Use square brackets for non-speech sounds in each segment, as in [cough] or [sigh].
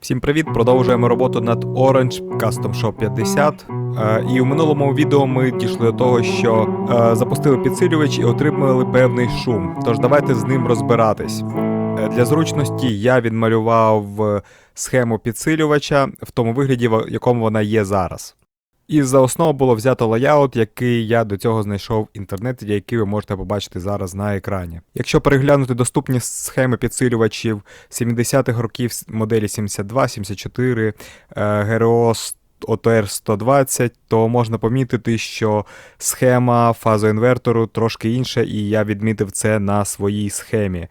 Всім привіт! Продовжуємо роботу над Orange Custom Shop 50. Е, І у минулому відео ми дійшли до того, що е, запустили підсилювач і отримали певний шум. Тож давайте з ним розбиратись. Е, Для зручності я відмалював схему підсилювача в тому вигляді, в якому вона є зараз. І за основу було взято лаyout, який я до цього знайшов в інтернеті, який ви можете побачити зараз на екрані. Якщо переглянути доступні схеми підсилювачів 70-х років моделі 72, 74, е, ГРО с- OTR 120, то можна помітити, що схема фазоінвертору трошки інша, і я відмітив це на своїй схемі.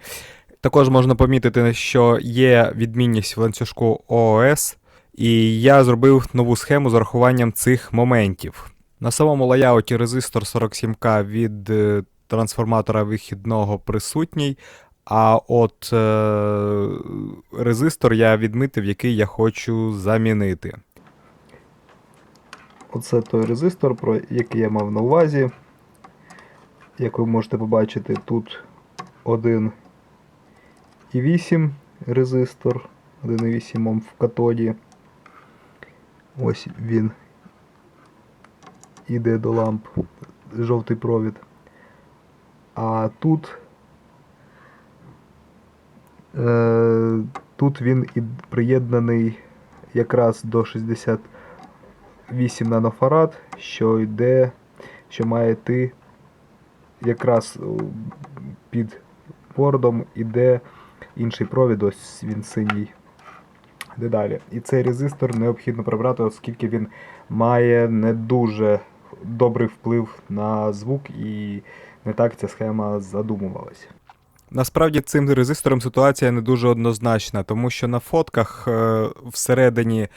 Також можна помітити, що є відмінність в ланцюжку ООС, і я зробив нову схему з урахуванням цих моментів. На самому лаяуті резистор 47К від е, трансформатора вихідного присутній, а от е, резистор я відмітив, який я хочу замінити. Оце той резистор, про який я мав на увазі. Як ви можете побачити, тут 1,8 резистор, 1,8 Ом в катоді. Ось він іде до ламп, жовтий провід. А тут, е, тут він і приєднаний якраз до 60 8 нанофарад, що йде, що має йти якраз під бордом іде інший провід, ось він синій. Де далі. І цей резистор необхідно прибрати, оскільки він має не дуже добрий вплив на звук і не так ця схема задумувалась. Насправді цим резистором ситуація не дуже однозначна, тому що на фотках е, всередині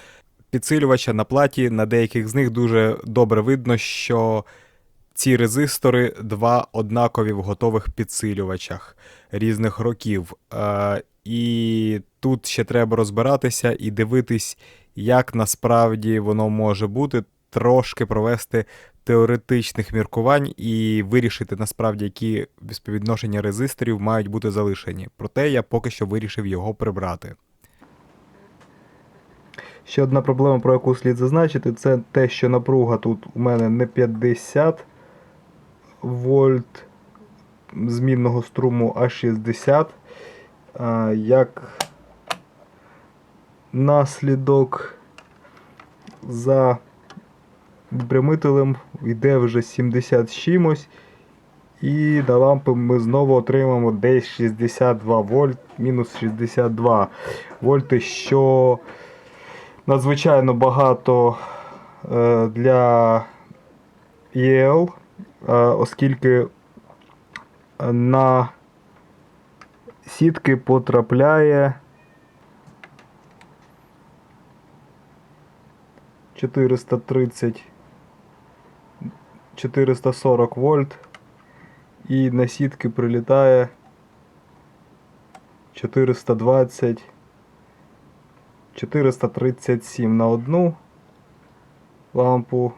підсилювача на платі на деяких з них дуже добре видно, що ці резистори два однакові в готових підсилювачах різних років. І тут ще треба розбиратися і дивитись, як насправді воно може бути, трошки провести теоретичних міркувань і вирішити насправді, які співвідношення резисторів мають бути залишені. Проте я поки що вирішив його прибрати. Ще одна проблема, про яку слід зазначити, це те, що напруга тут у мене не 50 вольт змінного струму, а 60. Як наслідок за випрямителем йде вже 70 з чимось. І на лампи ми знову отримаємо десь 62 вольт, мінус 62 вольти, що надзвичайно багато е, для EL, е, оскільки на сітки потрапляє 430 440 вольт і на сітки прилітає 420 437 на одну лампу.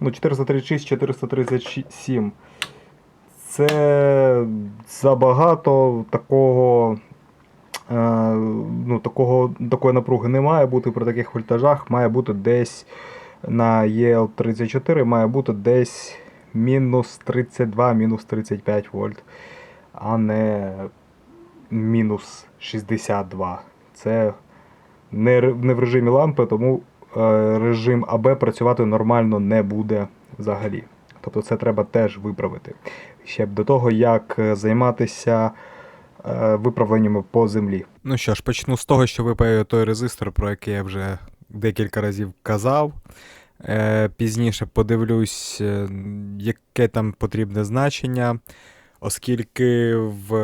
Ну, 436, 437. Це забагато такого. Е, ну, такого, такої напруги не має бути при таких вольтажах. Має бути десь на EL34, має бути десь мінус 32, мінус 35 вольт, а не мінус 62. Це не, не в режимі лампи, тому е, режим АБ працювати нормально не буде взагалі. Тобто це треба теж виправити. Ще б до того, як е, займатися е, виправленнями по землі. Ну що ж, почну з того, що випаю той резистор, про який я вже декілька разів казав. Е, пізніше подивлюсь, яке там потрібне значення, оскільки в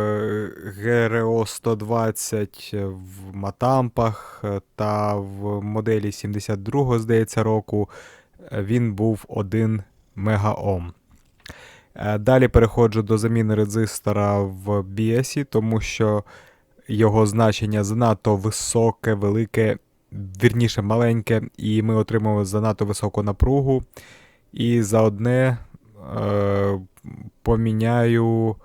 ГРО 120 в матампах та в моделі 72, здається, року він був 1 мегаом. Е, Далі переходжу до заміни резистора в BS, тому що його значення занадто високе, велике, вірніше маленьке, і ми отримали занадто високу напругу. І за одне е, поміняю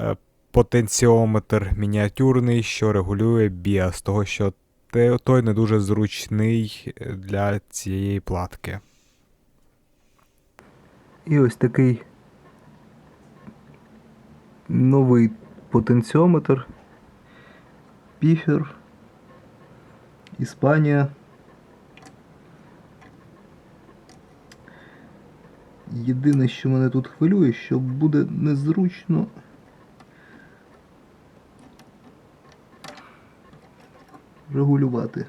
е, потенціометр мініатюрний, що регулює біас, того що той не дуже зручний для цієї платки. І ось такий новий потенціометр. Піфер. Іспанія. Єдине, що мене тут хвилює, що буде незручно. Регулювати.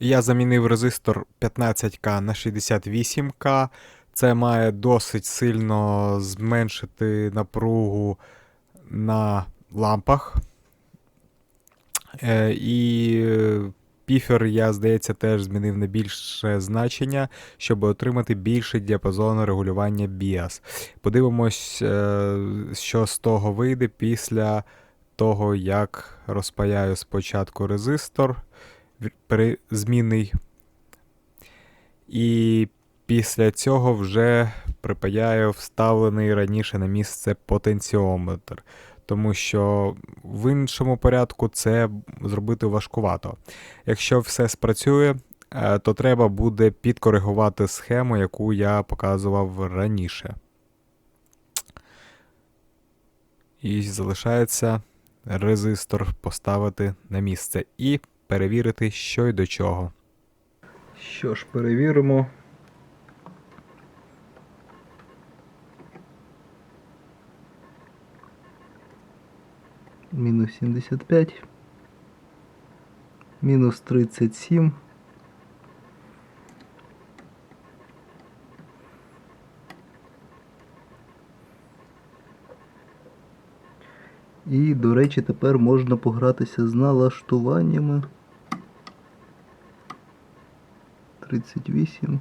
Я замінив резистор 15К на 68К. Це має досить сильно зменшити напругу на лампах. Е, І е, піфер, я, здається, теж змінив на більше значення, щоб отримати більший діапазон регулювання BIAS. Подивимось, е, що з того вийде після того, як розпаяю спочатку резистор змінний. І після цього вже припаяю вставлений раніше на місце потенціометр. Тому що в іншому порядку це зробити важкувато. Якщо все спрацює, е, то треба буде підкоригувати схему, яку я показував раніше. І залишається резистор поставити на місце і перевірити, що й до чого. Що ж, перевіримо. Мінус 75. Мінус 37. До речі, тепер можна погратися з налаштуваннями. 38,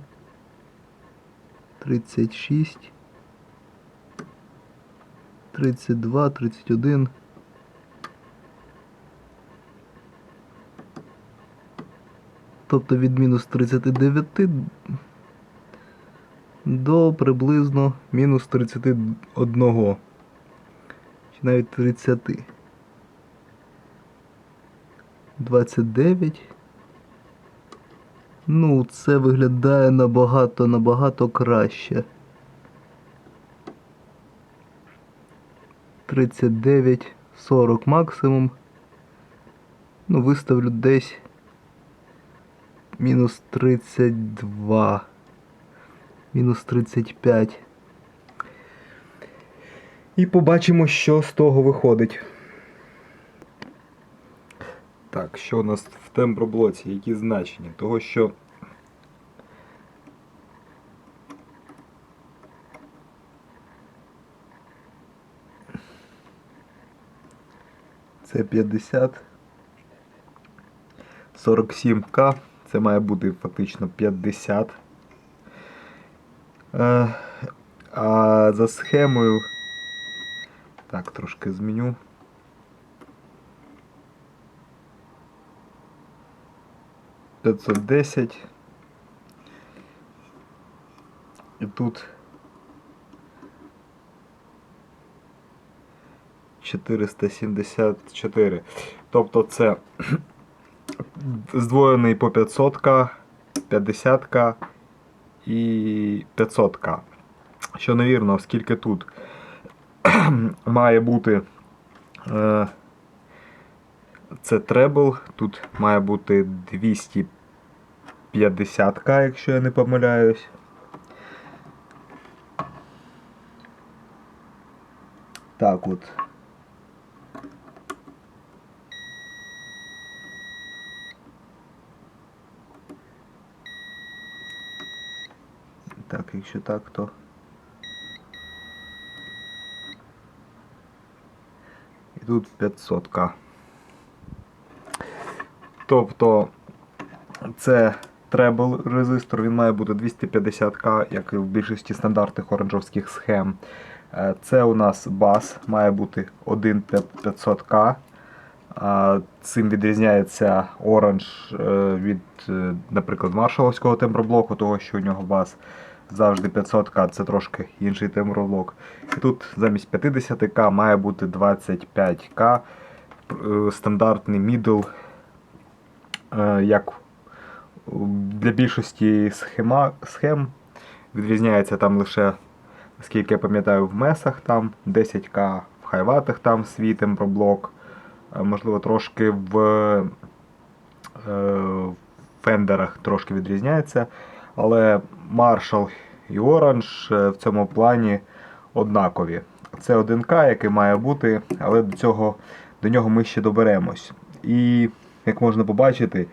36, 32, 31. Тобто від мінус 39 до приблизно мінус 31. Навіть 30. 29. Ну, це виглядає набагато набагато краще. 39, 40 максимум. Ну, виставлю десь мінус 32. Мінус 35. І побачимо, що з того виходить. Так, що у нас в темброблоці? Які значення? Того, що це 50. 47К. Це має бути фактично 50. Е, а за схемою. Так, трошки зміню. П'ятсот десять. І тут 474. Тобто це здвоєний по 500к, 50к і 500к. Що невірно, оскільки тут [clears throat] має бути е, це требл, тут має бути 250к, якщо я не помиляюсь. Так от. Так, якщо так, то. І тут 500к. Тобто це требл резистор, він має бути 250к, як і в більшості стандартних оранжовських схем. Е, Це у нас бас, має бути 1,500к. Цим відрізняється Orange е, від, е, наприклад, маршаловського темброблоку, того, що у нього бас завжди 500к, це трошки інший темброблок. І тут замість 50к має бути 25к. Е, Стандартний мідл, е, як для більшості схема, схем відрізняється там лише, наскільки я пам'ятаю, в месах там 10к, в хайватах там свій темброблок, е, можливо, трошки в фендерах трошки відрізняється. Але Marshall і Orange е, в цьому плані однакові. Це 1К, який має бути, але до цього до нього ми ще доберемось. І як можна побачити,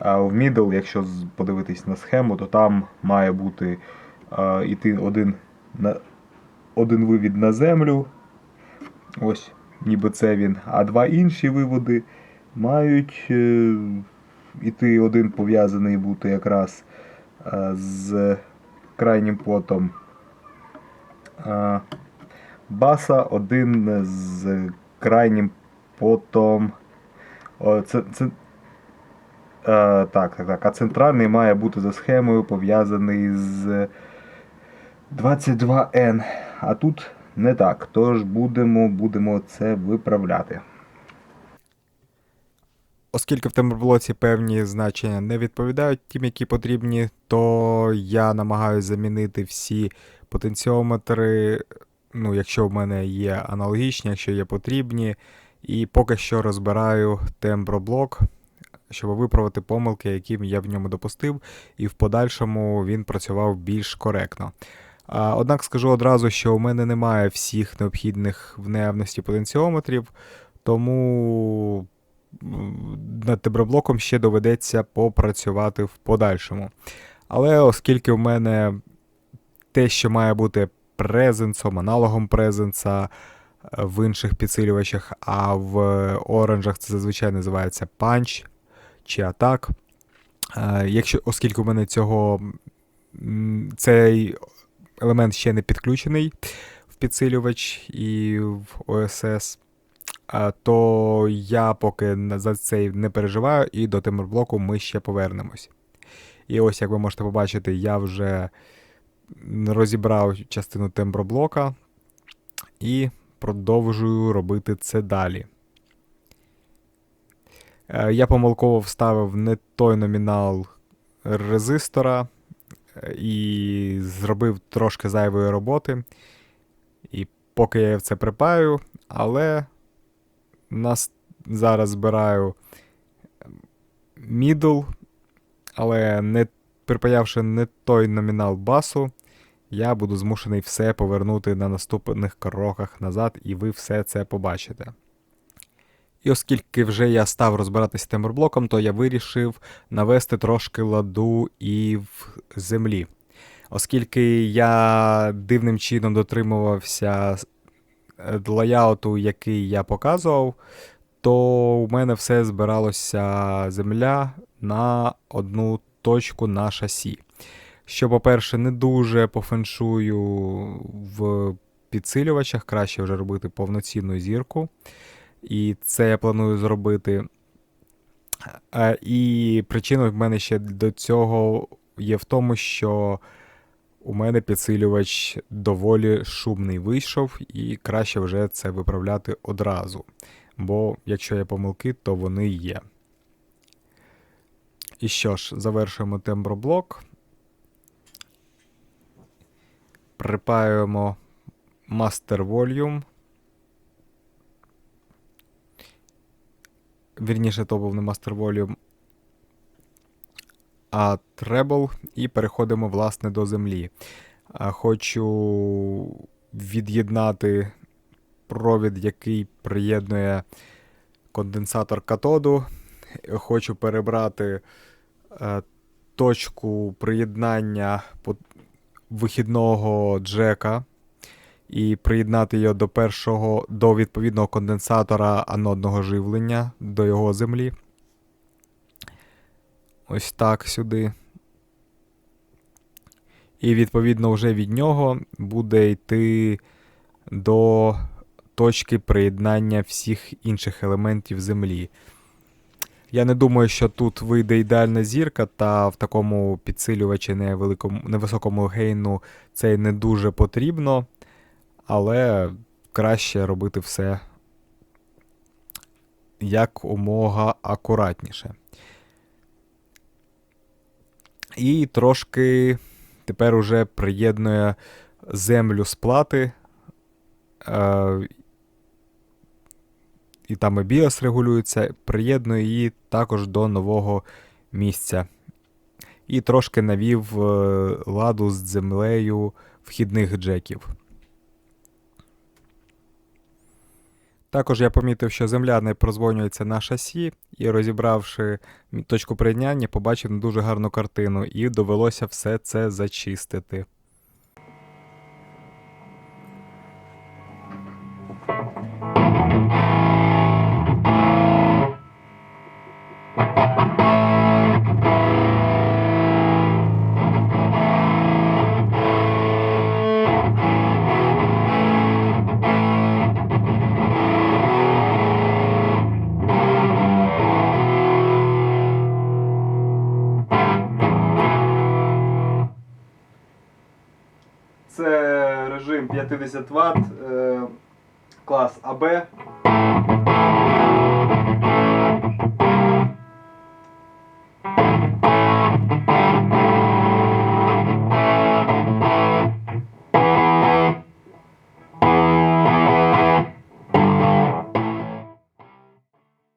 в middle, якщо подивитись на схему, то там має бути а, іти один, один вивід на землю. Ось, ніби це він. А два інші виводи мають е, іти один пов'язаний бути якраз е, з крайнім потом е, баса, один з крайнім потом. О, це, це, е, так, так, так. А центральний має бути за схемою пов'язаний з 22N. А тут не так. Тож будемо, будемо це виправляти. Оскільки в темброблоці певні значення не відповідають тим, які потрібні, то я намагаюся замінити всі потенціометри, ну, якщо в мене є аналогічні, якщо є потрібні. І поки що розбираю темброблок, щоб виправити помилки, які я в ньому допустив, і в подальшому він працював більш коректно. Однак скажу одразу, що у мене немає всіх необхідних в наявності потенціометрів, тому над темброблоком ще доведеться попрацювати в подальшому. Але оскільки в мене те, що має бути презенсом, аналогом презенса е, в інших підсилювачах, а в оранжах це зазвичай називається панч чи атак. Е, Якщо, оскільки в мене цього цей елемент ще не підключений в підсилювач і в а, то я поки за цей не переживаю, і до темброблоку ми ще повернемось. І ось, як ви можете побачити, я вже розібрав частину темброблока і продовжую робити це далі. Е, Я помилково вставив не той номінал резистора е, і зробив трошки зайвої роботи. І поки я це припаю, але нас зараз збираю мідл, але не припаявши не той номінал басу, я буду змушений все повернути на наступних кроках назад, і ви все це побачите. І оскільки вже я став розбиратися з темберблоком, то я вирішив навести трошки ладу і в землі. Оскільки я дивним чином дотримувався лаяуту, який я показував, то у мене все збиралося земля на одну точку на шасі. Що, по-перше, не дуже по феншую в підсилювачах, краще вже робити повноцінну зірку. І це я планую зробити. Е, І причина в мене ще до цього є в тому, що у мене підсилювач доволі шумний вийшов, і краще вже це виправляти одразу. Бо якщо є помилки, то вони є. І що ж, завершуємо темброблок. Припаюємо Master Volume. Вірніше, то був не Master Volume, а Treble. І переходимо, власне, до землі. Хочу від'єднати провід, який приєднує конденсатор катоду. Хочу перебрати е, точку приєднання вихідного джека і приєднати його до першого до відповідного конденсатора анодного живлення до його землі. Ось так сюди. І відповідно вже від нього буде йти до точки приєднання всіх інших елементів землі. Я не думаю, що тут вийде ідеальна зірка, та в такому підсилювачі невеликому, невисокому гейну це не дуже потрібно, але краще робити все як умога акуратніше. І трошки тепер уже приєднує землю з плати. Е, і там і біос регулюється, приєднує її також до нового місця. І трошки навів е, ладу з землею вхідних джеків. Також я помітив, що земля не прозвонюється на шасі, і розібравши точку приєднання, побачив не дуже гарну картину, і довелося все це зачистити. 50 Вт, клас АБ.